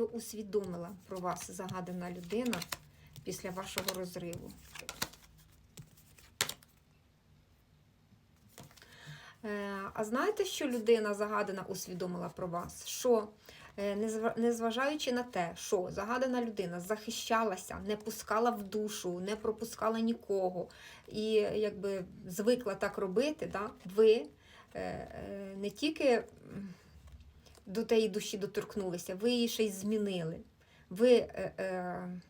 що усвідомила про вас загадана людина після вашого розриву? Е, А знаєте, що людина загадана усвідомила про вас? Що, е, незважаючи на те, що загадана людина захищалася, не пускала в душу, не пропускала нікого і якби звикла так робити, да, ви е, не тільки до тієї душі доторкнулися, ви її й змінили. Ви, е, е,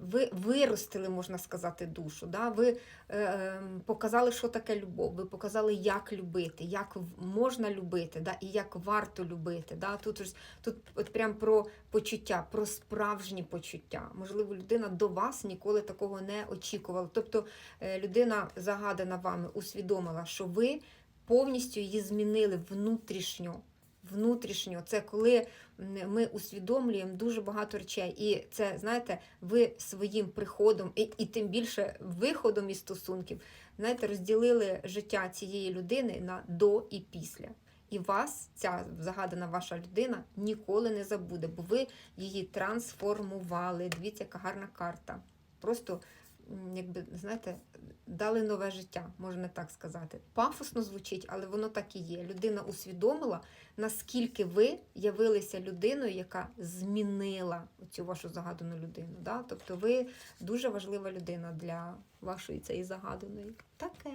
ви виростили, можна сказати, душу. Да? Ви е, е, показали, що таке любов, ви показали, як любити, як можна любити, да? і як варто любити. Да? Тут, тут от прям про почуття, про справжні почуття. Можливо, людина до вас ніколи такого не очікувала. Тобто е, людина, загадана вами, усвідомила, що ви повністю її змінили внутрішньо. Внутрішньо, це коли ми усвідомлюємо дуже багато речей. І це, знаєте, ви своїм приходом і, і тим більше виходом із стосунків, знаєте, розділили життя цієї людини на до і після. І вас, ця загадана ваша людина, ніколи не забуде, бо ви її трансформували. Дивіться, яка гарна карта. Просто, якби, знаєте, дали нове життя, можна так сказати. Пафосно звучить, але воно так і є. Людина усвідомила, наскільки ви явилися людиною, яка змінила цю вашу загадану людину. Да? Тобто ви дуже важлива людина для вашої цієї загаданої. Таке.